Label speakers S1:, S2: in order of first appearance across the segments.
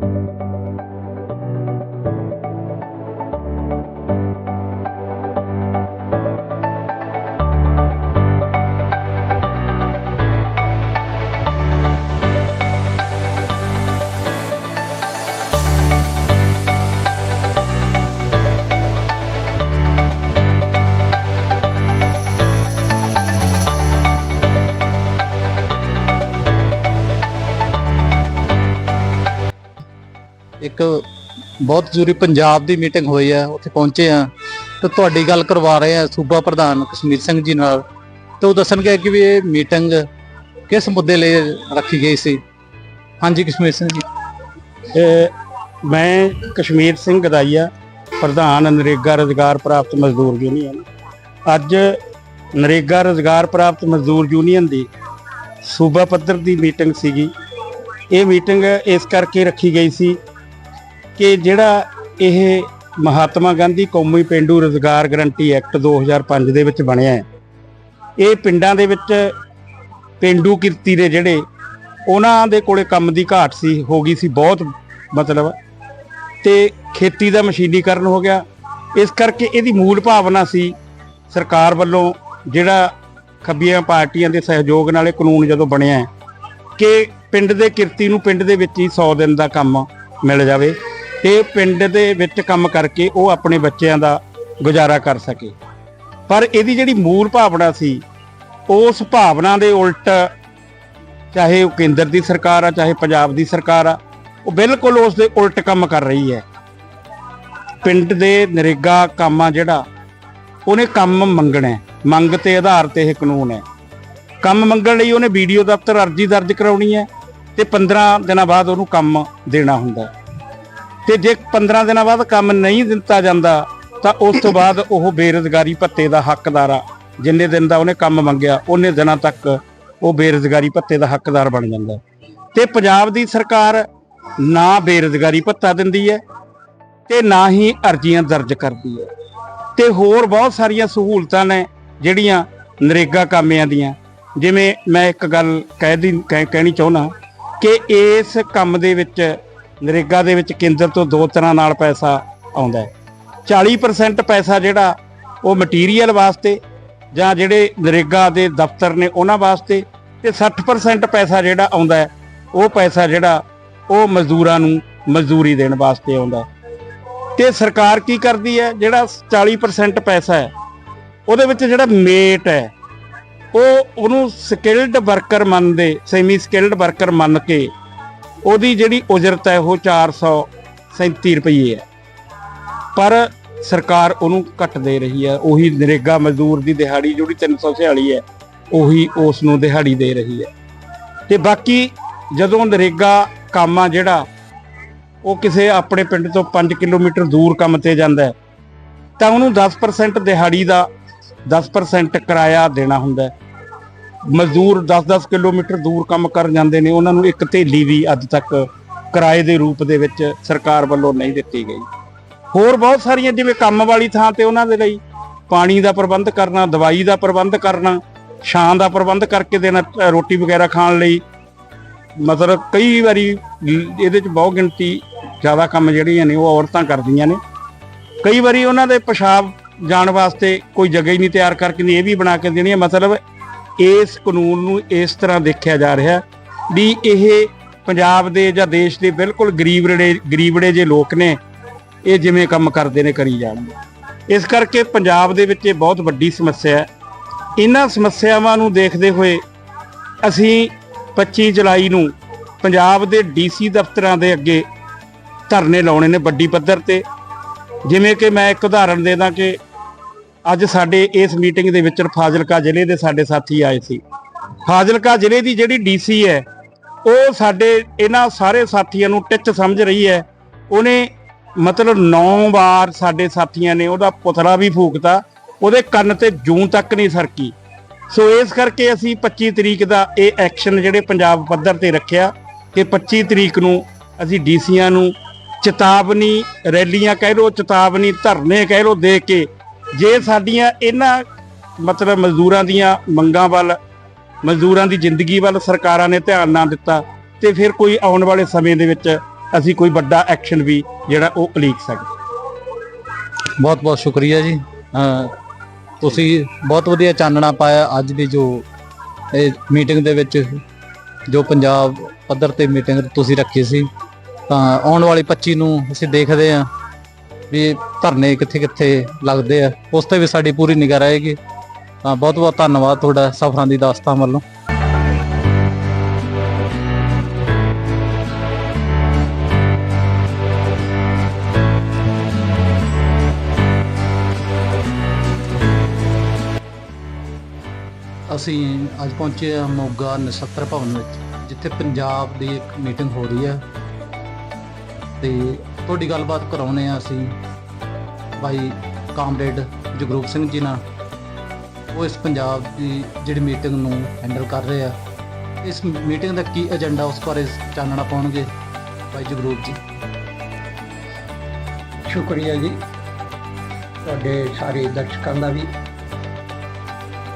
S1: thank you ਇੱਕ ਬਹੁਤ ਜ਼ਰੂਰੀ ਪੰਜਾਬ ਦੀ ਮੀਟਿੰਗ ਹੋਈ ਹੈ ਉੱਥੇ ਪਹੁੰਚੇ ਆ। ਤੇ ਤੁਹਾਡੀ ਗੱਲ ਕਰਵਾ ਰਹੇ ਆ ਸੂਬਾ ਪ੍ਰਧਾਨ ਕਸ਼ਮੀਰ ਸਿੰਘ ਜੀ ਨਾਲ। ਤੇ ਉਹ ਦੱਸਣਗੇ ਕਿ ਵੀ ਇਹ ਮੀਟਿੰਗ ਕਿਸ ਮੁੱਦੇ ਲਈ ਰੱਖੀ ਗਈ ਸੀ। ਹਾਂਜੀ, ਕਸ਼ਮੀਰ ਸਿੰਘ ਜੀ।
S2: ਮੈਂ ਕਸ਼ਮੀਰ ਸਿੰਘ ਗਦਾਈਆ, ਪ੍ਰਧਾਨ ਨਰੇਗਾ ਰੋਜ਼ਗਾਰ ਪ੍ਰਾਪਤ ਮਜ਼ਦੂਰ ਯੂਨੀਅਨ। ਅੱਜ ਨਰੇਗਾ ਰੋਜ਼ਗਾਰ ਪ੍ਰਾਪਤ ਮਜ਼ਦੂਰ ਯੂਨੀਅਨ ਦੀ ਸੂਬਾ ਪੱਧਰ ਦੀ ਮੀਟਿੰਗ ਸੀਗੀ। ਇਹ ਮੀਟਿੰਗ ਇਸ ਕਰਕੇ ਰੱਖੀ ਗਈ ਸੀ ਕਿ ਜਿਹੜਾ ਇਹ ਮਹਾਤਮਾ ਗਾਂਧੀ ਕੌਮੀ ਪਿੰਡੂ ਰੋਜ਼ਗਾਰ ਗਰੰਟੀ ਐਕਟ 2005 ਦੇ ਵਿੱਚ ਬਣਿਆ ਹੈ, ਇਹ ਪਿੰਡਾਂ ਦੇ ਵਿੱਚ ਪਿੰਡੂ ਕਿਰਤੀ ਦੇ ਜਿਹੜੇ ਉਹਨਾਂ ਦੇ ਕੋਲੇ ਕੰਮ ਦੀ ਘਾਟ ਸੀ, ਹੋ ਗਈ ਸੀ ਬਹੁਤ ਮਤਲਬ, ਤੇ ਖੇਤੀ ਦਾ ਮਸ਼ੀਨੀਕਰਨ ਹੋ ਗਿਆ। ਇਸ ਕਰਕੇ ਇਹਦੀ ਮੂਲ ਭਾਵਨਾ ਸੀ ਸਰਕਾਰ ਵੱਲੋਂ ਜਿਹੜਾ ਖੱਬੀਆਂ ਪਾਰਟੀਆਂ ਦੇ ਸਹਿਯੋਗ ਨਾਲ ਇਹ ਕਾਨੂੰਨ ਜਦੋਂ ਬਣਿਆ ਕਿ ਪਿੰਡ ਦੇ ਕਿਰਤੀ ਨੂੰ ਪਿੰਡ ਦੇ ਵਿੱਚ ਹੀ 100 ਦਿਨ ਦਾ ਕੰਮ ਮਿਲ ਜਾਵੇ। ਤੇ ਪਿੰਡ ਦੇ ਵਿੱਚ ਕੰਮ ਕਰਕੇ ਉਹ ਆਪਣੇ ਬੱਚਿਆਂ ਦਾ ਗੁਜ਼ਾਰਾ ਕਰ ਸਕੇ। ਪਰ ਇਹਦੀ ਜਿਹੜੀ ਮੂਲ ਭਾਵਨਾ ਸੀ, ਉਸ ਭਾਵਨਾ ਦੇ ਉਲਟ ਚਾਹੇ ਉਹ ਕੇਂਦਰ ਦੀ ਸਰਕਾਰ ਆ, ਚਾਹੇ ਪੰਜਾਬ ਦੀ ਸਰਕਾਰ ਆ, ਉਹ ਬਿਲਕੁਲ ਉਸ ਦੇ ਉਲਟ ਕੰਮ ਕਰ ਰਹੀ ਹੈ। ਪਿੰਡ ਦੇ ਨਰੇਗਾ ਕੰਮ ਆ ਜਿਹੜਾ, ਉਹਨੇ ਕੰਮ ਮੰਗਣਾ ਮੰਗ ਤੇ ਆਧਾਰ ਤੇ ਇਹ ਕਾਨੂੰਨ ਹੈ। ਕੰਮ ਮੰਗਣ ਲਈ ਉਹਨੇ ਵੀਡੀਓ ਦਫ਼ਤਰ ਅਰਜ਼ੀ ਦਰਜ ਕਰਾਉਣੀ ਹੈ ਤੇ 15 ਦਿਨਾਂ ਬਾਅਦ ਉਹਨੂੰ ਕੰਮ ਦੇਣਾ ਹੁੰਦਾ ਹੈ। ਤੇ ਜੇ 15 ਦਿਨਾਂ ਬਾਅਦ ਕੰਮ ਨਹੀਂ ਦਿੱਤਾ ਜਾਂਦਾ, ਤਾਂ ਉਸ ਤੋਂ ਬਾਅਦ ਉਹ ਬੇਰੁਜ਼ਗਾਰੀ ਭੱਤੇ ਦਾ ਹੱਕਦਾਰ ਆ। ਜਿੰਨੇ ਦਿਨ ਦਾ ਉਹਨੇ ਕੰਮ ਮੰਗਿਆ, ਉਹਨੇ ਦਿਨਾਂ ਤੱਕ ਉਹ ਬੇਰੁਜ਼ਗਾਰੀ ਭੱਤੇ ਦਾ ਹੱਕਦਾਰ ਬਣ ਜਾਂਦਾ। ਹੈ। ਤੇ ਪੰਜਾਬ ਦੀ ਸਰਕਾਰ ਨਾ ਬੇਰੁਜ਼ਗਾਰੀ ਭੱਤਾ ਦਿੰਦੀ ਹੈ ਤੇ ਨਾ ਹੀ ਅਰਜ਼ੀਆਂ ਦਰਜ ਕਰਦੀ ਹੈ। ਤੇ ਹੋਰ ਬਹੁਤ ਸਾਰੀਆਂ ਸਹੂਲਤਾਂ ਨੇ ਜਿਹੜੀਆਂ ਨਰੇਗਾ ਕਾਮਿਆਂ ਦੀਆਂ। ਜਿਵੇਂ ਮੈਂ ਇੱਕ ਗੱਲ ਕਹਿ ਦੀ ਕਹਿ- ਕਹਿਣੀ ਚਾਹੁੰਦਾ ਕਿ ਇਸ ਕੰਮ ਦੇ ਵਿੱਚ ਨਰੇਗਾ ਦੇ ਵਿੱਚ ਕੇਂਦਰ ਤੋਂ ਦੋ ਤਰ੍ਹਾਂ ਨਾਲ ਪੈਸਾ ਆਉਂਦਾ ਹੈ। 40% ਪੈਸਾ ਜਿਹੜਾ ਉਹ ਮਟੀਰੀਅਲ ਵਾਸਤੇ ਜਾਂ ਜਿਹੜੇ ਨਰੇਗਾ ਦੇ ਦਫ਼ਤਰ ਨੇ ਉਹਨਾਂ ਵਾਸਤੇ ਤੇ 60% ਪੈਸਾ ਜਿਹੜਾ ਆਉਂਦਾ ਉਹ ਪੈਸਾ ਜਿਹੜਾ ਉਹ ਮਜ਼ਦੂਰਾਂ ਨੂੰ ਮਜ਼ਦੂਰੀ ਦੇਣ ਵਾਸਤੇ ਆਉਂਦਾ ਹੈ। ਤੇ ਸਰਕਾਰ ਕੀ ਕਰਦੀ ਹੈ, ਜਿਹੜਾ 40% ਪੈਸਾ ਹੈ, ਉਹਦੇ ਵਿੱਚ ਜਿਹੜਾ ਮੇਟ ਹੈ, ਉਹ ਉਹਨੂੰ ਸਕਿਲਡ ਵਰਕਰ ਮੰਨਦੇ ਸੈਮੀ ਸਕਿਲਡ ਵਰਕਰ ਮੰਨ ਕੇ ਉਹਦੀ ਜਿਹੜੀ ਉਜਰਤ ਹੈ ਉਹ 437 ਰੁਪਏ ਹੈ। ਪਰ ਸਰਕਾਰ ਉਹਨੂੰ ਘੱਟ ਦੇ ਰਹੀ ਹੈ। ਉਹੀ ਨਰੇਗਾ ਮਜ਼ਦੂਰ ਦੀ ਦਿਹਾੜੀ ਜਿਹੜੀ 346 ਹੈ, ਉਹੀ ਉਸ ਨੂੰ ਦਿਹਾੜੀ ਦੇ ਰਹੀ ਹੈ। ਤੇ ਬਾਕੀ ਜਦੋਂ ਨਰੇਗਾ ਕੰਮ ਆ ਜਿਹੜਾ, ਉਹ ਕਿਸੇ ਆਪਣੇ ਪਿੰਡ ਤੋਂ 5 ਕਿਲੋਮੀਟਰ ਦੂਰ ਕੰਮ ਤੇ ਜਾਂਦਾ ਹੈ, ਤਾਂ ਉਹਨੂੰ 10% ਦਿਹਾੜੀ ਦਾ 10% ਕਿਰਾਇਆ ਦੇਣਾ ਹੁੰਦਾ ਹੈ। ਮਜ਼ਦੂਰ 10-10 ਕਿਲੋਮੀਟਰ ਦੂਰ ਕੰਮ ਕਰਨ ਜਾਂਦੇ ਨੇ, ਉਹਨਾਂ ਨੂੰ ਇੱਕ ਥੇਲੀ ਵੀ ਅੱਜ ਤੱਕ ਕਿਰਾਏ ਦੇ ਰੂਪ ਦੇ ਵਿੱਚ ਸਰਕਾਰ ਵੱਲੋਂ ਨਹੀਂ ਦਿੱਤੀ ਗਈ। ਹੋਰ ਬਹੁਤ ਸਾਰੀਆਂ ਜਿਵੇਂ ਕੰਮ ਵਾਲੀ ਥਾਂ ਤੇ ਉਹਨਾਂ ਦੇ ਲਈ ਪਾਣੀ ਦਾ ਪ੍ਰਬੰਧ ਕਰਨਾ, ਦਵਾਈ ਦਾ ਪ੍ਰਬੰਧ ਕਰਨਾ, ਛਾਂ ਦਾ ਪ੍ਰਬੰਧ ਕਰਕੇ ਦੇਣਾ ਰੋਟੀ ਵਗੈਰਾ ਖਾਣ ਲਈ। ਮਤਲਬ ਕਈ ਵਾਰੀ ਇਹਦੇ ਚ ਬਹੁਤ ਗਿਣਤੀ ਜ਼ਿਆਦਾ ਕੰਮ ਜਿਹੜੀਆਂ ਨੇ ਉਹ ਔਰਤਾਂ ਕਰਦੀਆਂ ਨੇ। ਕਈ ਵਾਰੀ ਉਹਨਾਂ ਦੇ ਪਿਸ਼ਾਬ ਜਾਣ ਵਾਸਤੇ ਕੋਈ ਜਗ੍ਹਾ ਹੀ ਨਹੀਂ ਤਿਆਰ ਕਰਕੇ ਨਹੀਂ ਇਹ ਵੀ ਬਣਾ ਕੇ ਦੇਣੀ ਹੈ। ਮਤਲਬ ਇਸ ਕਾਨੂੰਨ ਨੂੰ ਇਸ ਤਰ੍ਹਾਂ ਦੇਖਿਆ ਜਾ ਰਿਹਾ ਵੀ ਇਹ ਪੰਜਾਬ ਦੇ ਜਾਂ ਦੇਸ਼ ਦੇ ਬਿਲਕੁਲ ਗਰੀਬੜੇ ਗਰੀਬੜੇ ਜੇ ਲੋਕ ਨੇ, ਇਹ ਜਿਵੇਂ ਕੰਮ ਕਰਦੇ ਨੇ ਕਰੀ ਜਾਣਗੇ। ਇਸ ਕਰਕੇ ਪੰਜਾਬ ਦੇ ਵਿੱਚ ਇਹ ਬਹੁਤ ਵੱਡੀ ਸਮੱਸਿਆ ਹੈ। ਇਹਨਾਂ ਸਮੱਸਿਆਵਾਂ ਨੂੰ ਦੇਖਦੇ ਹੋਏ ਅਸੀਂ 25 ਜੁਲਾਈ ਨੂੰ ਪੰਜਾਬ ਦੇ ਡੀਸੀ ਦਫ਼ਤਰਾਂ ਦੇ ਅੱਗੇ ਧਰਨੇ ਲਾਉਣੇ ਨੇ ਵੱਡੀ ਪੱਧਰ ਤੇ। ਜਿਵੇਂ ਕਿ ਮੈਂ ਇੱਕ ਉਦਾਹਰਣ ਦੇ ਦਾਂ ਕਿ ਅੱਜ ਸਾਡੇ ਇਸ ਮੀਟਿੰਗ ਦੇ ਵਿੱਚ ਫਾਜ਼ਿਲਕਾ ਜ਼ਿਲ੍ਹੇ ਦੇ ਸਾਡੇ ਸਾਥੀ ਆਏ ਸੀ। ਫਾਜ਼ਿਲਕਾ ਜ਼ਿਲ੍ਹੇ ਦੀ ਜਿਹੜੀ ਡੀਸੀ ਹੈ, ਉਹ ਸਾਡੇ ਇਹਨਾਂ ਸਾਰੇ ਸਾਥੀਆਂ ਨੂੰ ਟਿੱਚ ਸਮਝ ਰਹੀ ਹੈ। ਉਹਨੇ ਮਤਲਬ 9 ਵਾਰ ਸਾਡੇ ਸਾਥੀਆਂ ਨੇ ਉਹਦਾ ਪੁਤਲਾ ਵੀ ਫੂਕਤਾ, ਉਹਦੇ ਕੰਨ ਤੇ ਜੂੰ ਤੱਕ ਨਹੀਂ ਸਰਕੀ। ਸੋ ਇਸ ਕਰਕੇ ਅਸੀਂ 25 ਤਰੀਕ ਦਾ ਇਹ ਐਕਸ਼ਨ ਜਿਹੜੇ ਪੰਜਾਬ ਪੱਧਰ ਤੇ ਰੱਖਿਆ ਕਿ 25 ਤਰੀਕ ਨੂੰ ਅਸੀਂ ਡੀਸੀਆਂ ਨੂੰ ਚੇਤਾਵਨੀ ਰੈਲੀਆਂ ਕਹਿ ਲੋ ਚੇਤਾਵਨੀ ਧਰਨੇ ਕਹਿ ਲੋ ਦੇ ਕੇ ਜੇ ਸਾਡੀਆਂ ਇਹਨਾਂ, ਮਤਲਬ ਮਜ਼ਦੂਰਾਂ ਦੀਆਂ ਮੰਗਾਂ ਵੱਲ, ਮਜ਼ਦੂਰਾਂ ਦੀ ਜ਼ਿੰਦਗੀ ਵੱਲ ਸਰਕਾਰਾਂ ਨੇ ਧਿਆਨ ਨਾ ਦਿੱਤਾ, ਤੇ ਫਿਰ ਕੋਈ ਆਉਣ ਵਾਲੇ ਸਮੇਂ ਦੇ ਵਿੱਚ ਅਸੀਂ ਕੋਈ ਵੱਡਾ ਐਕਸ਼ਨ ਵੀ ਜਿਹੜਾ ਉਹ ਉਲੀਕ ਸਕਦੇ
S1: ਬਹੁਤ ਬਹੁਤ ਸ਼ੁਕਰੀਆ ਜੀ। ਅਹ ਤੁਸੀਂ ਬਹੁਤ ਵਧੀਆ ਚਾਨਣਾ ਪਾਇਆ ਅੱਜ ਦੀ ਜੋ ਇਹ ਮੀਟਿੰਗ ਦੇ ਵਿੱਚ, ਜੋ ਪੰਜਾਬ ਪੱਧਰ ਤੇ ਮੀਟਿੰਗ ਤੁਸੀਂ ਰੱਖੀ ਸੀ। ਤਾਂ ਆਉਣ ਵਾਲੀ 25 ਨੂੰ ਅਸੀਂ ਦੇਖਦੇ ਹਾਂ। ਵੀ ਧਰਨੇ ਕਿੱਥੇ ਕਿੱਥੇ ਲੱਗਦੇ ਆ, ਉਸ ਤੇ ਵੀ ਸਾਡੀ ਪੂਰੀ ਨਿਗਾਹ ਰਹੇਗੀ। ਤਾਂ ਬਹੁਤ ਬਹੁਤ ਧੰਨਵਾਦ ਤੁਹਾਡਾ ਸਫਰਾਂ ਦੀ ਦਾਸਤਾਨ ਵੱਲੋਂ। ਅਸੀਂ ਅੱਜ ਪਹੁੰਚੇ ਹਾਂ ਮੋਗਾ ਨਛੱਤਰ ਭਵਨ ਵਿੱਚ, ਜਿੱਥੇ ਪੰਜਾਬ ਦੀ ਇੱਕ ਮੀਟਿੰਗ ਹੋ ਰਹੀ ਹੈ। ਤੇ ਤੁਹਾਡੀ ਗੱਲਬਾਤ ਕਰਾਉਣੇ ਆ ਅਸੀਂ ਭਾਈ ਕਾਮਰੇਡ ਜਗਰੂਪ ਸਿੰਘ ਜੀ ਨਾਲ। ਉਹ ਇਸ ਪੰਜਾਬ ਦੀ ਜਿਹੜੀ ਮੀਟਿੰਗ ਨੂੰ ਹੈਂਡਲ ਕਰ ਰਹੇ ਆ। ਇਸ ਮੀਟਿੰਗ ਦਾ ਕੀ ਏਜੰਡਾ ਉਸ ਬਾਰੇ ਚਾਨਣਾ ਪਾਉਣਗੇ ਭਾਈ ਜਗਰੂਪ ਜੀ?
S3: ਸ਼ੁਕਰੀਆ ਜੀ। ਤੁਹਾਡੇ ਸਾਰੇ ਦਰਸ਼ਕਾਂ ਦਾ ਵੀ।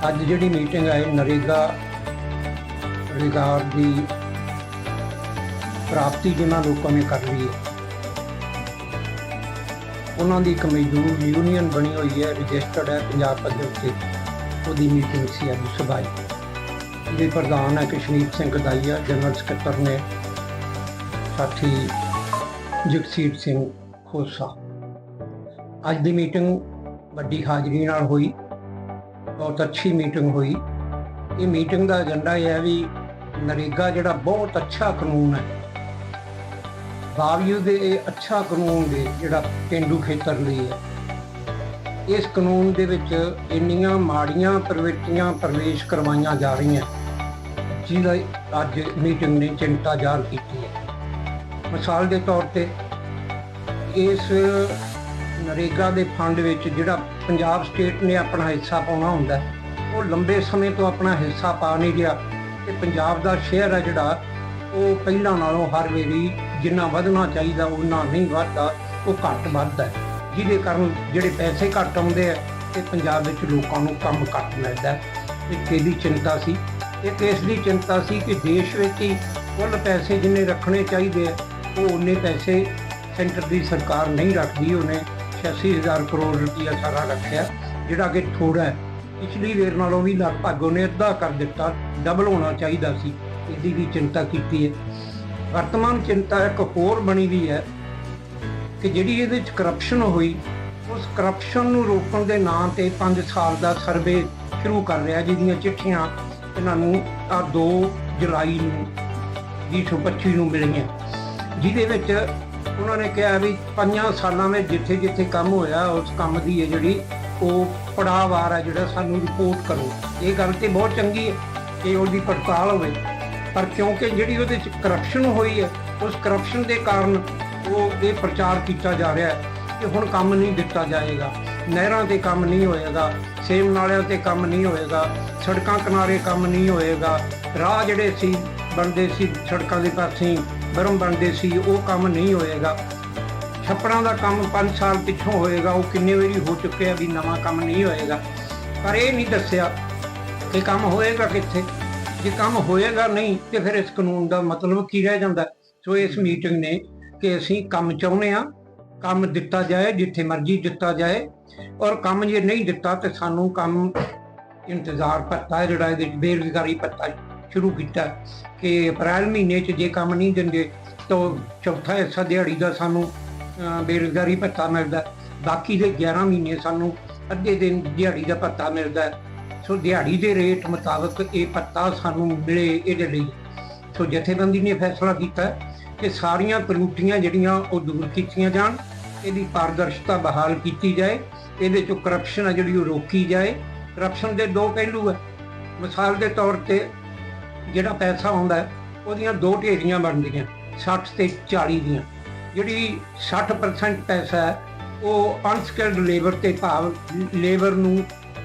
S3: ਅੱਜ ਜਿਹੜੀ ਮੀਟਿੰਗ ਹੈ ਨਰੇਗਾ ਰੁਜ਼ਗਾਰ ਦੀ ਪ੍ਰਾਪਤੀ ਜਿਨ੍ਹਾਂ ਲੋਕਾਂ ਨੇ ਕਰ ਲਈ ਹੈ। ਉਹਨਾਂ ਦੀ ਇੱਕ ਮਜ਼ਦੂਰ ਯੂਨੀਅਨ ਬਣੀ ਹੋਈ ਹੈ ਰਜਿਸਟਰਡ ਹੈ ਪੰਜਾਬ ਪੱਧਰ ਤੇ ਉਹਦੀ ਮੀਟਿੰਗ ਸੀ ਅੱਜ ਸਭਾਈ। ਇਹਦੇ ਪ੍ਰਧਾਨ ਹੈ ਕਸ਼ਮੀਰ ਸਿੰਘ ਦਾਈਆ ਜਨਰਲ ਸਕੱਤਰ ਨੇ। ਸਾਥੀ ਜਗਸੀਰ ਸਿੰਘ ਖੋਸਾ। ਅੱਜ ਦੀ ਮੀਟਿੰਗ ਵੱਡੀ ਹਾਜ਼ਰੀ ਨਾਲ ਹੋਈ। ਬਹੁਤ ਅੱਛੀ ਮੀਟਿੰਗ ਹੋਈ। ਇਹ ਮੀਟਿੰਗ ਦਾ ਏਜੰਡਾ ਇਹ ਹੈ ਵੀ ਨਰੇਗਾ ਜਿਹੜਾ ਬਹੁਤ ਅੱਛਾ ਕਾਨੂੰਨ ਹੈ। ਬਾਵਜੂਦ ਇਹ ਅੱਛਾ ਕਾਨੂੰਨ ਦੇ ਜਿਹੜਾ ਪਿੰਡੂ ਖੇਤਰ ਲਈ ਹੈ। ਇਸ ਕਾਨੂੰਨ ਦੇ ਵਿੱਚ ਇੰਨੀਆਂ ਮਾੜੀਆਂ ਪ੍ਰਵਿਰਤੀਆਂ ਪ੍ਰਵੇਸ਼ ਕਰਵਾਈਆਂ ਜਾ ਰਹੀਆਂ। ਜਿਹਦਾ ਅੱਜ ਮੀਟਿੰਗ ਨੇ ਚਿੰਤਾ ਜ਼ਾਹਰ ਕੀਤੀ ਹੈ। ਮਿਸਾਲ ਦੇ ਤੌਰ ਤੇ ਇਸ ਨਰੇਗਾ ਦੇ ਫੰਡ ਵਿੱਚ ਜਿਹੜਾ ਪੰਜਾਬ ਸਟੇਟ ਨੇ ਆਪਣਾ ਹਿੱਸਾ ਪਾਉਣਾ ਹੁੰਦਾ, ਉਹ ਲੰਬੇ ਸਮੇਂ ਤੋਂ ਆਪਣਾ ਹਿੱਸਾ ਪਾ ਨਹੀਂ ਰਿਹਾ। ਤੇ ਪੰਜਾਬ ਦਾ ਸ਼ੇਅਰ ਹੈ ਜਿਹੜਾ, ਉਹ ਪਹਿਲਾਂ ਨਾਲੋਂ ਹਰ ਵੇਲੇ ਜਿੰਨਾ ਵਧਣਾ ਚਾਹੀਦਾ ਉਹਨਾਂ ਨਹੀਂ ਵੱਧਦਾ, ਉਹ ਘੱਟ ਵੱਧਦਾ ਜਿਹਦੇ ਕਾਰਨ ਜਿਹੜੇ ਪੈਸੇ ਘੱਟ ਆਉਂਦੇ ਆ ਤੇ ਪੰਜਾਬ ਵਿੱਚ ਲੋਕਾਂ ਨੂੰ ਕੰਮ ਘੱਟ ਮਿਲਦਾ ਇੱਕ ਇਹਦੀ ਚਿੰਤਾ ਸੀ, ਇੱਕ ਇਸ ਦੀ ਚਿੰਤਾ ਸੀ ਕਿ ਦੇਸ਼ ਵਿੱਚ ਹੀ ਕੁੱਲ ਪੈਸੇ ਜਿੰਨੇ ਰੱਖਣੇ ਚਾਹੀਦੇ ਆ, ਉਹ ਉਨੇ ਪੈਸੇ ਸੈਂਟਰ ਦੀ ਸਰਕਾਰ ਨਹੀਂ ਰੱਖਦੀ, ਉਹਨੇ 86000 ਕਰੋੜ ਰੁਪਈਆ ਸਾਰਾ ਰੱਖਿਆ, ਜਿਹੜਾ ਕਿ ਥੋੜਾ ਹੈ। ਪਿਛਲੀ ਵੇਰ ਨਾਲੋਂ ਵੀ ਲਗਭਗ ਉਹਨੇ ਅੱਧਾ ਕਰ ਦਿੱਤਾ, ਡਬਲ ਹੋਣਾ ਚਾਹੀਦਾ ਸੀ। ਇਹਦੀ ਵੀ ਚਿੰਤਾ ਕੀਤੀ ਹੈ। ਵਰਤਮਾਨ ਚਿੰਤਾ ਇੱਕ ਹੋਰ ਬਣੀ ਵੀ ਹੈ ਕਿ ਜਿਹੜੀ ਇਹਦੇ ਵਿੱਚ ਕਰਪਸ਼ਨ ਹੋਈ, ਉਸ ਕਰਪਸ਼ਨ ਨੂੰ ਰੋਕਣ ਦੇ ਨਾਂ ਤੇ 5 ਸਾਲ ਦਾ ਸਰਵੇ ਸ਼ੁਰੂ ਕਰ ਰਿਹਾ ਜਿਹਦੀਆਂ ਚਿੱਠੀਆਂ ਇਹਨਾਂ ਨੂੰ ਆ 2 ਜੁਲਾਈ ਨੂੰ 2025 ਨੂੰ ਮਿਲੀਆਂ। ਜਿਹਦੇ ਵਿੱਚ ਉਹਨਾਂ ਨੇ ਕਿਹਾ ਵੀ ਪੰਜਾਂ ਸਾਲਾਂ ਵਿੱਚ ਜਿੱਥੇ ਜਿੱਥੇ ਕੰਮ ਹੋਇਆ, ਉਸ ਕੰਮ ਦੀ ਹੈ ਜਿਹੜੀ ਉਹ ਪੜਾਵਾਰ ਹੈ ਜਿਹੜਾ ਸਾਨੂੰ ਰਿਪੋਰਟ ਕਰੋ। ਇਹ ਗੱਲ ਤੇ ਬਹੁਤ ਚੰਗੀ ਹੈ ਕਿ ਉਹਦੀ ਪੜਤਾਲ ਹੋਵੇ। ਪਰ ਕਿਉਂਕਿ ਜਿਹੜੀ ਉਹਦੇ ਚ ਕਰਪਸ਼ਨ ਹੋਈ ਹੈ, ਉਸ ਕਰਪਸ਼ਨ ਦੇ ਕਾਰਨ ਉਹ ਇਹ ਪ੍ਰਚਾਰ ਕੀਤਾ ਜਾ ਰਿਹਾ ਹੈ ਕਿ ਹੁਣ ਕੰਮ ਨਹੀਂ ਦਿੱਤਾ ਜਾਏਗਾ, ਨਹਿਰਾਂ ਤੇ ਕੰਮ ਨਹੀਂ ਹੋਏਗਾ, ਸੇਮ ਨਾਲਿਆਂ ਤੇ ਕੰਮ ਨਹੀਂ ਹੋਏਗਾ, ਸੜਕਾਂ ਕਿਨਾਰੇ ਕੰਮ ਨਹੀਂ ਹੋਏਗਾ, ਰਾਹ ਜਿਹੜੇ ਸੀ ਬਣਦੇ ਸੀ ਸੜਕਾਂ ਦੇ ਪਾਸੇ ਬਰਮ ਬਣਦੇ ਸੀ, ਉਹ ਕੰਮ ਨਹੀਂ ਹੋਏਗਾ। ਛੱਪੜਾਂ ਦਾ ਕੰਮ 5 ਸਾਲ ਪਿੱਛੋਂ ਹੋਏਗਾ, ਉਹ ਕਿੰਨੇ ਵਾਰੀ ਹੋ ਚੁੱਕਿਆ ਵੀ ਨਵਾਂ ਕੰਮ ਨਹੀਂ ਹੋਏਗਾ। ਪਰ ਇਹ ਨਹੀਂ ਦੱਸਿਆ ਕਿ ਕੰਮ ਹੋਏਗਾ ਕਿੱਥੇ। ਜੇ ਕੰਮ ਹੋਏਗਾ ਨਹੀਂ ਤੇ ਫਿਰ ਇਸ ਕਾਨੂੰਨ ਦਾ ਮਤਲਬ ਕੀ ਰਹਿ ਜਾਂਦਾ ਸੋ ਇਸ ਮੀਟਿੰਗ ਨੇ ਕਿ ਅਸੀਂ ਕੰਮ ਚਾਹੁੰਦੇ ਆ ਕੰਮ ਦਿੱਤਾ ਜਾਏ ਜਿੱਥੇ ਮਰਜ਼ੀ ਦਿੱਤਾ ਜਾਏ ਔਰ ਕੰਮ ਜੇ ਨਹੀਂ ਦਿੱਤਾ ਤੇ ਸਾਨੂੰ ਕੰਮ ਇੰਤਜ਼ਾਰ ਭੱਤਾ ਹੈ ਜਿਹੜਾ ਇਹਦੇ ਬੇਰੁਜ਼ਗਾਰੀ ਭੱਤਾ ਸ਼ੁਰੂ ਕੀਤਾ ਕਿ ਅਪ੍ਰੈਲ ਮਹੀਨੇ 'ਚ ਜੇ ਕੰਮ ਨਹੀਂ ਦਿੰਦੇ ਤਾਂ ਚੌਥਾ ਹਿੱਸਾ ਦਿਹਾੜੀ ਦਾ ਸਾਨੂੰ ਬੇਰੁਜ਼ਗਾਰੀ ਭੱਤਾ ਮਿਲਦਾ। ਬਾਕੀ ਦੇ 11 ਮਹੀਨੇ ਸਾਨੂੰ ਅੱਧੇ ਦਿਨ ਦਿਹਾੜੀ ਦਾ ਭੱਤਾ ਮਿਲਦਾ। ਸੋ ਦਿਹਾੜੀ ਦੇ ਰੇਟ ਮੁਤਾਬਕ ਇਹ ਪੱਤਾ ਸਾਨੂੰ ਮਿਲੇ ਇਹਦੇ ਲਈ। ਸੋ ਜਥੇਬੰਦੀ ਨੇ ਫੈਸਲਾ ਕੀਤਾ ਕਿ ਸਾਰੀਆਂ ਤਰੁੱਟੀਆਂ ਜਿਹੜੀਆਂ ਉਹ ਦੂਰ ਕੀਤੀਆਂ ਜਾਣ, ਇਹਦੀ ਪਾਰਦਰਸ਼ਤਾ ਬਹਾਲ ਕੀਤੀ ਜਾਏ, ਇਹਦੇ ਚੋਂ ਕਰਪਸ਼ਨ ਆ ਜਿਹੜੀ ਉਹ ਰੋਕੀ ਜਾਏ। ਕਰਪਸ਼ਨ ਦੇ ਦੋ ਪਹਿਲੂ ਹੈ ਮਿਸਾਲ ਦੇ ਤੌਰ ਤੇ ਜਿਹੜਾ ਪੈਸਾ ਆਉਂਦਾ ਹੈ ਉਹਦੀਆਂ ਦੋ ਢੇਰੀਆਂ ਬਣਦੀਆਂ 60 ਤੇ 40 ਦੀਆਂ। ਜਿਹੜੀ 60% ਪੈਸਾ ਹੈ ਉਹ ਅਨਸਕਿਲਡ ਲੇਬਰ ਤੇ ਭਾਵ ਲੇਬਰ ਨੂੰ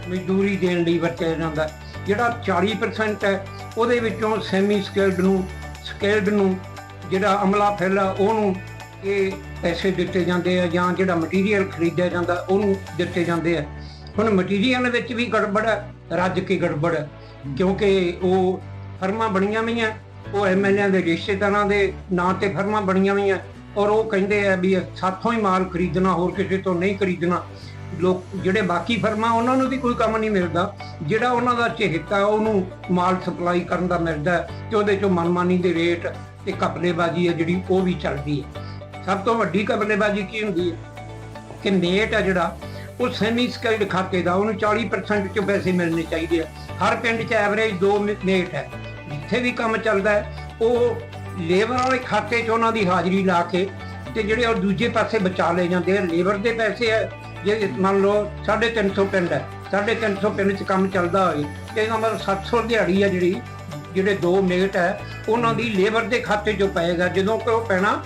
S3: ਮਜ਼ਦੂਰੀ ਦੇਣ ਲਈ ਵਰਤਿਆ ਜਾਂਦਾ ਜਿਹੜਾ 40% ਹੈ, ਉਹਦੇ ਵਿੱਚੋਂ ਸੈਮੀ ਸਕਿਲਡ ਨੂੰ ਸਕਿਲਡ ਨੂੰ ਜਿਹੜਾ ਅਮਲਾ ਫੈਲਾ ਉਹਨੂੰ ਇਹ ਪੈਸੇ ਦਿੱਤੇ ਜਾਂਦੇ ਆ ਜਾਂ ਜਿਹੜਾ ਮਟੀਰੀਅਲ ਖਰੀਦਿਆ ਜਾਂਦਾ, ਉਹਨੂੰ ਦਿੱਤੇ ਜਾਂਦੇ ਆ। ਹੁਣ ਮਟੀਰੀਅਲ ਵਿੱਚ ਵੀ ਗੜਬੜ ਹੈ, ਰੱਜ ਕੇ ਗੜਬੜ ਹੈ, ਕਿਉਂਕਿ ਉਹ ਫਰਮਾਂ ਬਣੀਆਂ ਹੋਈਆਂ ਉਹ ਐਮਐਲਏ ਦੇ ਰਿਸ਼ਤੇਦਾਰਾਂ ਦੇ ਨਾਂ ਤੇ ਫਰਮਾਂ ਬਣੀਆਂ ਹੋਈਆਂ ਔਰ ਉਹ ਕਹਿੰਦੇ ਆ ਵੀ ਸਾਥੋਂ ਹੀ ਮਾਲ ਖਰੀਦਣਾ, ਹੋਰ ਕਿਸੇ ਤੋਂ ਨਹੀਂ ਖਰੀਦਣਾ। ਲੋਕ ਜਿਹੜੇ ਬਾਕੀ ਫਰਮਾਂ, ਉਹਨਾਂ ਨੂੰ ਵੀ ਕੋਈ ਕੰਮ ਨਹੀਂ ਮਿਲਦਾ। ਜਿਹੜਾ ਉਹਨਾਂ ਦਾ ਚਿਹਤਾ, ਉਹਨੂੰ ਮਾਲ ਸਪਲਾਈ ਕਰਨ ਦਾ ਮਿਲਦਾ ਹੈ ਤੇ ਉਹਦੇ ਚੋਂ ਮਨਮਾਨੀ ਦੇ ਰੇਟ ਤੇ ਕਪਲੇਬਾਜ਼ੀ ਹੈ ਜਿਹੜੀ, ਉਹ ਵੀ ਚੱਲਦੀ ਹੈ। ਸਭ ਤੋਂ ਵੱਡੀ ਕਪਲੇਬਾਜ਼ੀ ਕੀ ਹੁੰਦੀ ਹੈ? ਕਿ ਨੇਟ ਹੈ ਜਿਹੜਾ, ਉਹ ਸੈਮੀ ਸਕਿਲਡ ਖਾਤੇ ਦਾ, ਉਹਨੂੰ 40% ਚੋਂ ਪੈਸੇ ਮਿਲਣੇ ਚਾਹੀਦੇ ਆ। ਹਰ ਪਿੰਡ 'ਚ ਐਵਰੇਜ 2 ਨੇਟ ਹੈ। ਜਿੱਥੇ ਵੀ ਕੰਮ ਚੱਲਦਾ ਹੈ, ਉਹ ਲੇਬਰ ਵਾਲੇ ਖਾਤੇ 'ਚ ਉਹਨਾਂ ਦੀ ਹਾਜ਼ਰੀ ਲਾ ਕੇ ਤੇ ਜਿਹੜੇ ਉਹ ਦੂਜੇ ਪਾਸੇ ਬਚਾ ਲਏ ਜਾਂਦੇ ਆ। ਲੇਬਰ ਦੇ ਪੈਸੇ ਹੈ ਜੇ ਮੰਨ ਲਓ 350 ਪਿੰਡ ਹੈ 350 ਪਿੰਡ 'ਚ ਕੰਮ ਚੱਲਦਾ ਹੋਵੇ, ਤੇ ਇਹਦਾ ਮਤਲਬ 700 ਦਿਹਾੜੀ ਹੈ ਜਿਹੜੀ, ਜਿਹੜੇ ਦੋ ਮੇਟ ਹੈ, ਉਹਨਾਂ ਦੀ ਲੇਬਰ ਦੇ ਖਾਤੇ 'ਚੋਂ ਪਏਗਾ, ਜਦੋਂ ਕਿ ਉਹ ਪੈਣਾ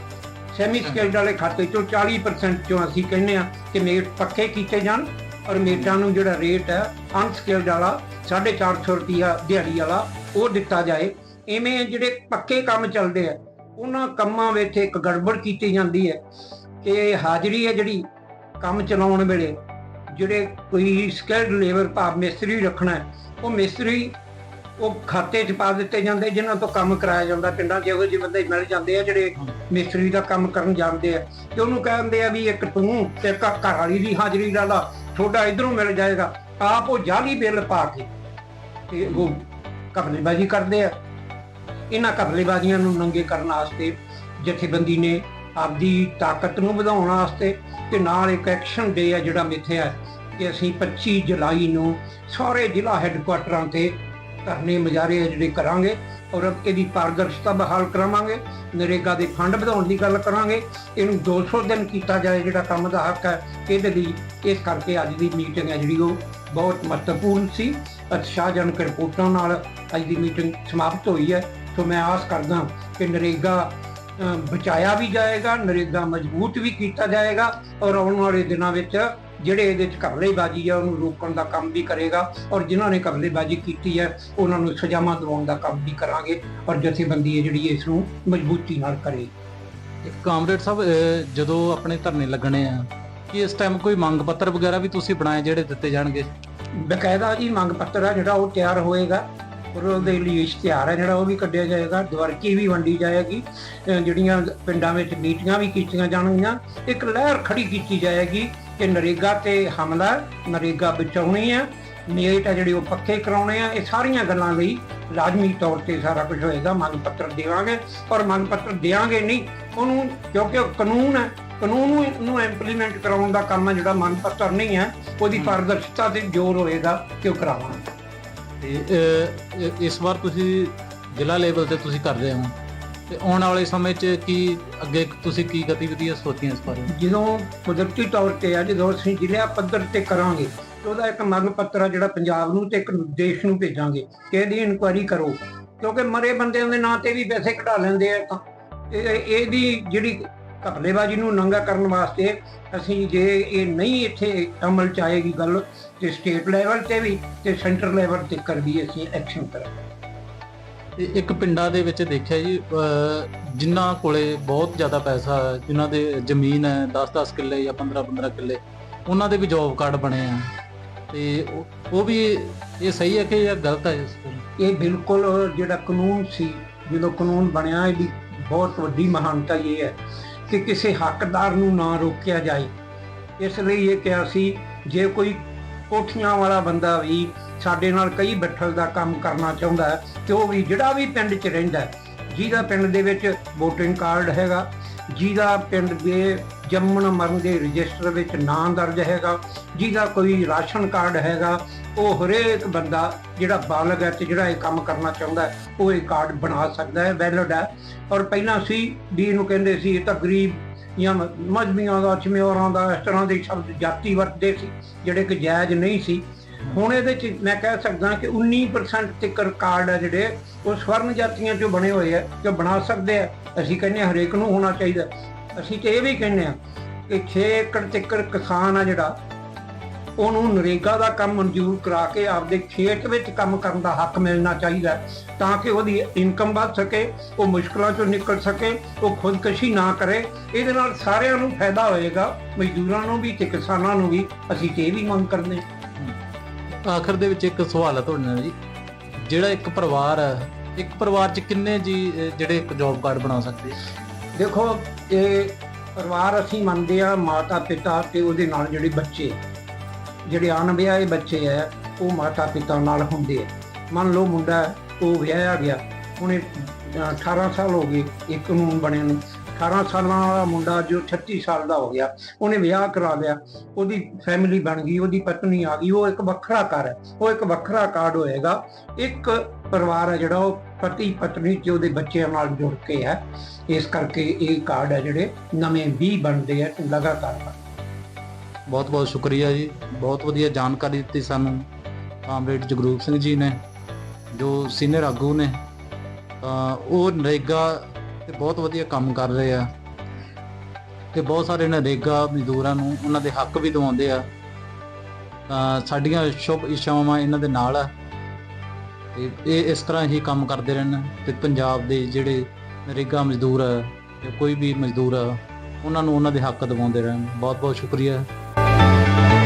S3: ਸੈਮੀ ਸਕਿਲਡ ਵਾਲੇ ਖਾਤੇ ਚੋਂ 40% ਚੋਂ ਅਸੀਂ ਕਹਿੰਦੇ ਆ ਕਿ ਮੇਟ ਪੱਕੇ ਕੀਤੇ ਜਾਣ, ਔਰ ਮੇਟਾਂ ਨੂੰ ਜਿਹੜਾ ਰੇਟ ਹੈ ਅਨਸਕਿਲਡ ਵਾਲਾ 450 ਰੁਪਿਆ ਦਿਹਾੜੀ ਵਾਲਾ, ਉਹ ਦਿੱਤਾ ਜਾਏ। ਐਵੇਂ ਜਿਹੜੇ ਪੱਕੇ ਕੰਮ ਚੱਲਦੇ ਆ, ਉਹਨਾਂ ਕੰਮਾਂ ਵਿੱਚ ਇੱਕ ਗੜਬੜ ਕੀਤੀ ਜਾਂਦੀ ਹੈ ਕਿ ਹਾਜ਼ਰੀ ਹੈ ਜਿਹੜੀ ਕੰਮ ਚਲਾਉਣ ਵੇਲੇ ਜਿਹੜੇ ਕੋਈ ਸਕਿਲਡ ਲੇਬਰ ਭਾਵ ਮਿਸਤਰੀ ਰੱਖਣਾ ਉਹ ਮਿਸਤਰੀ ਉਹ ਖਾਤੇ 'ਚ ਪਾ ਦਿੱਤੇ ਜਾਂਦੇ ਜਿਨ੍ਹਾਂ ਤੋਂ ਕੰਮ ਕਰਾਇਆ ਜਾਂਦਾ ਪਿੰਡਾਂ 'ਚ ਇਹੋ ਜਿਹੇ ਬੰਦੇ ਮਿਲ ਜਾਂਦੇ ਆ ਜਿਹੜੇ ਮਿਸਤਰੀ ਦਾ ਕੰਮ ਕਰਨ ਜਾਣਦੇ ਆ। ਤੇ ਉਹਨੂੰ ਕਹਿੰਦੇ ਆ ਵੀ ਇੱਕ ਤੂੰ ਤੇ ਇੱਕ ਘਰ ਵਾਲੀ ਦੀ ਹਾਜ਼ਰੀ ਲਾ ਲਾ ਤੁਹਾਡਾ ਇਧਰੋਂ ਮਿਲ ਜਾਏਗਾ। ਆਪ ਉਹ ਜਾਲੀ ਬਿੱਲ ਪਾ ਕੇ ਤੇ ਉਹ ਕਬਲੇਬਾਜ਼ੀ ਕਰਦੇ ਆ। ਇਹਨਾਂ ਕਬਲੇਬਾਜ਼ੀਆਂ ਨੂੰ ਨੰਗੇ ਕਰਨ ਵਾਸਤੇ ਜਥੇਬੰਦੀ ਨੇ ਆਪਦੀ ਤਾਕਤ ਨੂੰ ਵਧਾਉਣ ਵਾਸਤੇ ਤੇ ਨਾਲ ਇੱਕ ਐਕਸ਼ਨ ਡੇ ਆ ਜਿਹੜਾ ਮਿੱਥਿਆ ਕਿ ਅਸੀਂ 25 ਜੁਲਾਈ ਨੂੰ ਸਾਰੇ ਜ਼ਿਲ੍ਹਾ ਹੈੱਡਕੁਆਟਰਾਂ ਤੇ ਧਰਨੇ ਮੁਜ਼ਾਹਰੇ ਆ ਜਿਹੜੇ ਕਰਾਂਗੇ ਔਰ ਇਹਦੀ ਪਾਰਦਰਸ਼ਤਾ ਬਹਾਲ ਕਰਾਵਾਂਗੇ, ਨਰੇਗਾ ਦੇ ਫੰਡ ਵਧਾਉਣ ਦੀ ਗੱਲ ਕਰਾਂਗੇ, ਇਹਨੂੰ 200 ਦਿਨ ਕੀਤਾ ਜਾਏ ਜਿਹੜਾ ਕੰਮ ਦਾ ਹੱਕ ਹੈ, ਇਹਦੇ ਲਈ ਇਸ ਕਰਕੇ ਅੱਜ ਦੀ ਮੀਟਿੰਗ ਹੈ ਜਿਹੜੀ ਉਹ ਬਹੁਤ ਮਹੱਤਵਪੂਰਨ ਸੀ। ਉਤਸ਼ਾਹਜਨਕ ਰਿਪੋਰਟਾਂ ਨਾਲ ਅੱਜ ਦੀ ਮੀਟਿੰਗ ਸਮਾਪਤ ਹੋਈ ਹੈ। ਸੋ ਮੈਂ ਆਸ ਕਰਦਾ ਕਿ ਨਰੇਗਾ ਬਚਾਇਆ ਵੀ ਜਾਏਗਾ ਨਰੇਗਾ ਮਜ਼ਬੂਤ ਵੀ ਕੀਤਾ ਜਾਏਗਾ ਔਰ ਆਉਣ ਵਾਲੇ ਦਿਨਾਂ ਵਿੱਚ ਜਿਹੜੇ ਇਹਦੇ ਚ ਘਪਲੇਬਾਜ਼ੀ ਆ ਉਹਨੂੰ ਰੋਕਣ ਦਾ ਕੰਮ ਵੀ ਕਰੇਗਾ ਔਰ ਜਿਨ੍ਹਾਂ ਨੇ ਘਪਲੇਬਾਜ਼ੀ ਕੀਤੀ ਹੈ ਉਹਨਾਂ ਨੂੰ ਸਜ਼ਾਵਾਂ ਦਿਵਾਉਣ ਦਾ ਕੰਮ ਵੀ ਕਰਾਂਗੇ ਔਰ ਜਥੇਬੰਦੀ ਹੈ ਜਿਹੜੀ ਇਸ ਨੂੰ ਮਜ਼ਬੂਤੀ ਨਾਲ ਕਰੇ।
S1: ਇੱਕ ਕਾਮਰੇਡ ਸਾਹਿਬ ਜਦੋਂ ਆਪਣੇ ਧਰਨੇ ਲੱਗਣੇ ਆ ਕਿ ਇਸ ਟਾਈਮ ਕੋਈ ਮੰਗ ਪੱਤਰ ਵਗੈਰਾ ਵੀ ਤੁਸੀਂ ਬਣਾਏ ਜਿਹੜੇ ਦਿੱਤੇ ਜਾਣਗੇ?
S3: ਬਕਾਇਦਾ ਜੀ ਮੰਗ ਪੱਤਰ ਆ ਜਿਹੜਾ ਉਹ ਤਿਆਰ ਹੋਏਗਾ। ਔਰ ਉਹਦੇ ਲਈ ਇਸ਼ਤਿਹਾਰ ਹੈ ਜਿਹੜਾ ਉਹ ਵੀ ਕੱਢਿਆ ਜਾਏਗਾ। ਦਵਰਕੀ ਵੀ ਵੰਡੀ ਜਾਏਗੀ। ਜਿਹੜੀਆਂ ਪਿੰਡਾਂ ਵਿੱਚ ਮੀਟਿੰਗਾਂ ਵੀ ਕੀਤੀਆਂ ਜਾਣਗੀਆਂ ਇੱਕ ਲਹਿਰ ਖੜੀ ਕੀਤੀ ਜਾਏਗੀ ਕਿ ਨਰੇਗਾ ਤੇ ਹਮਲਾ ਨਰੇਗਾ ਬਚਾਉਣੀ ਹੈ। ਮੇਟ ਆ ਜਿਹੜੇ ਉਹ ਪੱਕੇ ਕਰਾਉਣੇ ਆ। ਇਹ ਸਾਰੀਆਂ ਗੱਲਾਂ ਲਈ ਲਾਜ਼ਮੀ ਤੌਰ ਤੇ ਸਾਰਾ ਕੁਝ ਹੋਏਗਾ। ਮੰਗ ਪੱਤਰ ਦੇਵਾਂਗੇ। ਔਰ ਮੰਗ ਪੱਤਰ ਦੇਵਾਂਗੇ ਨਹੀਂ ਉਹਨੂੰ ਕਿਉਂਕਿ ਉਹ ਕਾਨੂੰਨ ਹੈ। ਕਾਨੂੰਨ ਨੂੰ ਨੂੰ ਇੰਪਲੀਮੈਂਟ ਕਰਾਉਣ ਦਾ ਕੰਮ ਹੈ ਜਿਹੜਾ ਮੰਗ ਪੱਤਰ ਨਹੀਂ ਹੈ। ਉਹਦੀ ਪਾਰਦਰਸ਼ਤਾ ਤੇ ਜ਼ੋਰ ਹੋਏਗਾ ਕਿ ਉਹ ਕਰਾਵਾਂਗੇ।
S1: ਤੇ ਅਹ, ਇਸ ਵਾਰ ਤੁਸੀਂ ਜ਼ਿਲ੍ਹਾ ਲੈਵਲ ਤੇ ਤੁਸੀਂ ਕਰ ਰਹੇ ਹੋ। ਤੇ ਆਉਣ ਵਾਲੇ ਸਮੇਂ 'ਚ ਕੀ ਅੱਗੇ ਤੁਸੀਂ ਕੀ ਗਤੀਵਿਧੀਆਂ ਸੋਚੀਆਂ ਇਸ ਬਾਰੇ?
S3: ਜਦੋਂ ਕੁਦਰਤੀ ਤੌਰ ਤੇ ਆ ਜਦੋਂ ਅਸੀਂ ਜ਼ਿਲ੍ਹਾ ਪੱਧਰ ਤੇ ਕਰਾਂਗੇ ਤੇ ਉਹਦਾ ਇੱਕ ਮੰਗ ਪੱਤਰ ਆ ਜਿਹੜਾ ਪੰਜਾਬ ਨੂੰ ਤੇ ਇੱਕ ਦੇਸ਼ ਨੂੰ ਭੇਜਾਂਗੇ ਕਿ ਇਹਦੀ ਇਨਕੁਆਇਰੀ ਕਰੋ। ਕਿਉਂਕਿ ਮਰੇ ਬੰਦਿਆਂ ਦੇ ਨਾਂ ਤੇ ਵੀ ਪੈਸੇ ਕਢਾ ਲੈਂਦੇ ਆ ਤਾਂ। ਇਹ ਇਹਦੀ ਜਿਹੜੀ ਘਪਲੇਬਾਜ਼ੀ ਨੂੰ ਨੰਗਾ ਕਰਨ ਵਾਸਤੇ ਅਸੀਂ ਜੇ ਇਹ ਨਹੀਂ ਇੱਥੇ ਅਮਲ ਚ ਆਏਗੀ ਗੱਲ ਤੇ ਸਟੇਟ ਲੈਵਲ ਤੇ ਵੀ ਤੇ ਸੈਂਟਰ ਲੈਵਲ ਤੇ ਕਰ ਵੀ ਅਸੀਂ ਐਕਸ਼ਨ ਕਰਾਂਗੇ
S1: ਇੱਕ ਪਿੰਡਾਂ ਦੇ ਵਿੱਚ ਦੇਖਿਆ ਜੀ ਜਿਨ੍ਹਾਂ ਕੋਲੇ ਬਹੁਤ ਜ਼ਿਆਦਾ ਪੈਸਾ ਹੈ ਜਿਨ੍ਹਾਂ ਦੇ ਜ਼ਮੀਨ ਹੈ 10-10 ਕਿੱਲੇ ਜਾਂ 15-15 ਕਿੱਲੇ ਉਹਨਾਂ ਦੇ ਵੀ ਜੌਬ ਕਾਰਡ ਬਣੇ ਆ। ਤੇ ਉਹ- ਵੀ ਇਹ ਸਹੀ ਹੈ ਕਿ ਜਾਂ ਗਲਤ ਹੈ?
S3: ਇਹ ਬਿਲਕੁਲ ਜਿਹੜਾ ਕਾਨੂੰਨ ਸੀ ਜਦੋਂ ਕਾਨੂੰਨ ਬਣਿਆ ਇਹਦੀ ਬਹੁਤ ਵੱਡੀ ਮਹਾਨਤਾ ਇਹ ਹੈ। ਕਿ ਕਿਸੇ ਹੱਕਦਾਰ ਨੂੰ ਨਾ ਰੋਕਿਆ ਜਾਏ। ਇਸ ਲਈ ਇਹ ਕਿਹਾ ਸੀ, ਜੇ ਕੋਈ ਕੋਠੀਆਂ ਵਾਲਾ ਬੰਦਾ ਵੀ ਸਾਡੇ ਨਾਲ ਕਈ ਬੱਠਲ ਦਾ ਕੰਮ ਕਰਨਾ ਚਾਹੁੰਦਾ ਹੈ, ਤੇ ਉਹ ਵੀ ਜਿਹੜਾ ਵੀ ਪਿੰਡ 'ਚ ਰਹਿੰਦਾ ਜਿਹਦਾ ਪਿੰਡ ਦੇ ਵਿੱਚ VOTING ਕਾਰਡ ਹੈਗਾ, ਜਿਹਦਾ ਪਿੰਡ ਦੇ ਜੰਮਣ ਮਰਨ ਦੇ ਰਜਿਸਟਰ ਵਿੱਚ ਨਾਂ ਦਰਜ ਹੈਗਾ, ਜਿਹਦਾ ਕੋਈ ਰਾਸ਼ਨ ਕਾਰਡ ਹੈਗਾ ਉਹ ਹਰੇਕ ਬੰਦਾ ਜਿਹੜਾ ਬਾਲਗ ਹੈ ਤੇ ਜਿਹੜਾ ਇਹ ਕੰਮ ਕਰਨਾ ਚਾਹੁੰਦਾ ਹੈ, ਉਹ ਇਹ ਕਾਰਡ ਬਣਾ ਸਕਦਾ ਹੈ ਵੈਲਿਡ ਹੈ। ਔਰ ਪਹਿਲਾਂ ਸੀ ਵੀ ਇਹਨੂੰ ਕਹਿੰਦੇ ਸੀ ਇਹ ਤਾਂ ਗਰੀਬ ਜਾਂ ਮ- ਦਾ ਚਮਿਓਰਾਂ ਦਾ ਇਸ ਤਰ੍ਹਾਂ ਦੇ ਸ਼ਬਦ ਜਾਤੀ ਵਰਤਦੇ ਸੀ ਜਿਹੜੇ ਕਿ ਜਾਇਜ਼ ਨਹੀਂ ਸੀ। ਹੁਣ ਇਹਦੇ ਚ ਮੈਂ ਕਹਿ ਸਕਦਾ ਕਿ 19% ਤੱਕ ਕਾਰਡ ਹੈ ਜਿਹੜੇ ਉਹ ਸਵਰਨ ਜਾਤੀਆਂ ਚੋਂ ਬਣੇ ਹੋਏ ਆ ਜੋ ਬਣਾ ਸਕਦੇ ਆ ਅਸੀਂ ਕਹਿੰਦੇ ਹਰੇਕ ਨੂੰ ਹੋਣਾ ਚਾਹੀਦਾ। ਅਸੀਂ ਤੇ ਇਹ ਵੀ ਕਹਿੰਦੇ ਆ ਕਿ 6 ਏਕੜ ਤੱਕ ਕਿਸਾਨ ਆ ਜਿਹੜਾ ਉਹਨੂੰ ਨਰੇਗਾ ਦਾ ਕੰਮ ਮਨਜ਼ੂਰ ਕਰਾ ਕੇ ਆਪਦੇ ਖੇਤ ਵਿੱਚ ਕੰਮ ਕਰਨ ਦਾ ਹੱਕ ਮਿਲਣਾ ਚਾਹੀਦਾ ਤਾਂ ਕਿ ਉਹਦੀ ਇਨਕਮ ਵੱਧ ਸਕੇ ਉਹ ਮੁਸ਼ਕਲਾਂ ਚੋਂ ਨਿਕਲ ਸਕੇ ਉਹ ਖੁਦਕਸ਼ੀ ਨਾ ਕਰੇ। ਇਹਦੇ ਨਾਲ ਸਾਰਿਆਂ ਨੂੰ ਫਾਇਦਾ ਹੋਏਗਾ ਮਜ਼ਦੂਰਾਂ ਨੂੰ ਵੀ ਤੇ ਕਿਸਾਨਾਂ ਨੂੰ ਵੀ। ਅਸੀਂ ਤੇ ਇਹ ਵੀ ਮੰਗ ਕਰਦੇ
S1: ਆਖਰ ਦੇ ਵਿੱਚ ਇੱਕ ਸਵਾਲ ਹੈ ਤੁਹਾਡੇ ਨਾਲ ਜੀ। ਜਿਹੜਾ ਇੱਕ ਪਰਿਵਾਰ ਹੈ ਇੱਕ ਪਰਿਵਾਰ 'ਚ ਕਿੰਨੇ ਜੀ ਜਿਹੜੇ ਇੱਕ ਜੌਬ ਕਾਰਡ ਬਣਾ ਸਕਦੇ?
S3: ਦੇਖੋ ਇਹ ਪਰਿਵਾਰ ਅਸੀਂ ਮੰਨਦੇ ਆ ਮਾਤਾ ਪਿਤਾ ਤੇ ਉਹਦੇ ਨਾਲ ਜਿਹੜੇ ਬੱਚੇ। ਜਿਹੜੇ ਅਣਵਿਆਹੇ ਬੱਚੇ ਆ ਉਹ ਮਾਤਾ ਪਿਤਾ ਨਾਲ ਹੁੰਦੇ ਆ। ਮੰਨ ਲਓ ਮੁੰਡਾ ਉਹ ਵਿਆਹਿਆ ਗਿਆ ਉਹਨੇ ਅਹ, 18 ਸਾਲ ਹੋ ਗਏ ਇਹ ਕਾਨੂੰਨ ਬਣਿਆ ਨੂੰ। 18 ਸਾਲਾਂ ਵਾਲਾ ਮੁੰਡਾ ਜੋ 36 ਸਾਲ ਦਾ ਹੋ ਗਿਆ ਉਹਨੇ ਵਿਆਹ ਕਰਾ ਲਿਆ ਉਹਦੀ ਫੈਮਿਲੀ ਬਣ ਗਈ ਉਹਦੀ ਪਤਨੀ ਆ ਗਈ ਉਹ ਇੱਕ ਵੱਖਰਾ ਘਰ ਹੈ ਉਹ ਇੱਕ ਵੱਖਰਾ ਕਾਰਡ ਹੋਏਗਾ। ਇੱਕ ਪਰਿਵਾਰ ਹੈ ਜਿਹੜਾ ਉਹ ਪਤੀ ਪਤਨੀ ਤੇ ਉਹਦੇ ਬੱਚਿਆਂ ਨਾਲ ਜੁੜ ਕੇ ਹੈ। ਇਸ ਕਰਕੇ ਇਹ ਕਾਰਡ ਹੈ ਜਿਹੜੇ ਨਵੇਂ ਵੀ ਬਣਦੇ ਆ ਲਗਾਤਾਰ।
S1: ਬਹੁਤ ਬਹੁਤ ਸ਼ੁਕਰੀਆ ਜੀ। ਬਹੁਤ ਵਧੀਆ ਜਾਣਕਾਰੀ ਦਿੱਤੀ ਸਾਨੂੰ। ਕਾਮਰੇਡ ਜਗਰੂਪ ਸਿੰਘ ਜੀ ਨੇ, ਜੋ ਸੀਨੀਅਰ ਆਗੂ ਨੇ, ਤਾਂ ਉਹ ਨਰੇਗਾ ਤੇ ਬਹੁਤ ਵਧੀਆ ਕੰਮ ਕਰ ਰਹੇ ਆ। ਤੇ ਬਹੁਤ ਸਾਰੇ ਨਰੇਗਾ ਮਜ਼ਦੂਰਾਂ ਨੂੰ ਉਹਨਾਂ ਦੇ ਹੱਕ ਵੀ ਦਿਵਾਉਂਦੇ ਆ। ਤਾਂ ਸਾਡੀਆਂ ਸ਼ੁਭ ਇਸ਼ਾਵਾਂ ਇਹਨਾਂ ਦੇ ਨਾਲ ਆ। ਤੇ ਇਹ ਇਸ ਤਰ੍ਹਾਂ ਹੀ ਕੰਮ ਕਰਦੇ ਰਹਿਣ ਤੇ ਪੰਜਾਬ ਦੇ ਜਿਹੜੇ ਨਰੇਗਾ ਮਜ਼ਦੂਰ ਆ ਜਾਂ ਕੋਈ ਵੀ ਮਜ਼ਦੂਰ ਆ, ਉਹਨਾਂ ਨੂੰ ਉਹਨਾਂ ਦੇ ਹੱਕ ਦਿਵਾਉਂਦੇ ਰਹਿਣ। ਬਹੁਤ ਬਹੁਤ ਸ਼ੁਕਰੀਆ। Thank you.